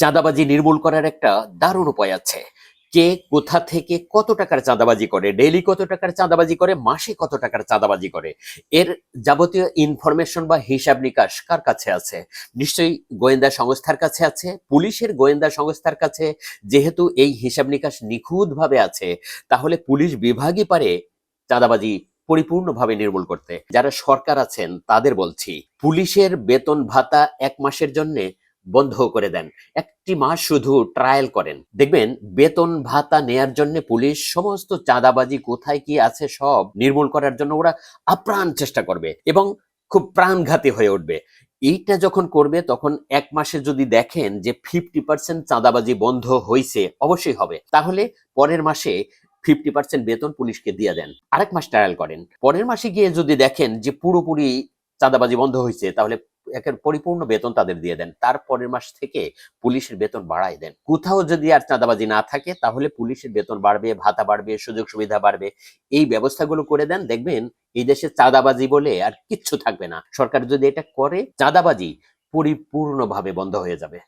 চাঁদাবাজি নির্মূল করার একটা দারুণ উপায় আছে। কে কোথা থেকে কত টাকার চাঁদাবাজি করে, ডেইলি কত টাকার চাঁদাবাজি করে, মাসে কত টাকার চাঁদাবাজি করে, এর যাবতীয় ইনফরমেশন বা হিসাব নিকাশ কার কাছে আছে? নিশ্চয়ই গোয়েন্দা সংস্থার কাছে আছে, পুলিশের গোয়েন্দা সংস্থার কাছে, যেহেতু এই হিসাব নিকাশ নিখুঁতভাবে আছে, তাহলে পুলিশ বিভাগই পারে চাঁদাবাজি পরিপূর্ণভাবে নির্মূল করতে। যারা সরকার আছেন, তাদের বলছি, পুলিশের বেতন ভাতা এক মাসের জন্য বন্ধ করে দেন। একটি মাস শুধু ট্রায়াল করেন। দেখবেন, বেতন ভাতা নেয়ার জন্য পুলিশ সমস্ত চাঁদাবাজি কোথায় কি আছে সব নির্মূল করার জন্য ওরা আপ্রাণ চেষ্টা করবে এবং খুব প্রাণঘাতী হয়ে উঠবে। এইটা যখন করবে, তখন এক মাসে যদি দেখেন যে ফিফটি পার্সেন্ট চাঁদাবাজি বন্ধ হয়েছে অবশ্যই হবে। তাহলে পরের মাসে ফিফটি পার্সেন্ট বেতন পুলিশকে দিয়ে দেন। আরেক মাস ট্রায়াল করেন। পরের মাসে গিয়ে যদি দেখেন যে পুরোপুরি চাঁদাবাজি বন্ধ হয়েছে তাহলে একের পরিপূর্ণ বেতন তাদের দিয়ে দেন। তারপরের মাস থেকে পুলিশের বেতন বাড়ায় দেন। কোথাও যদি আর চাঁদাবাজি না থাকে, তাহলে পুলিশের বেতন বাড়বে, ভাতা বাড়বে, সুযোগ সুবিধা বাড়বে। এই ব্যবস্থাগুলো করে দেন। দেখবেন, এই দেশে চাঁদাবাজি বলে আর কিচ্ছু থাকবে না। সরকার যদি এটা করে, চাঁদাবাজি পরিপূর্ণভাবে বন্ধ হয়ে যাবে।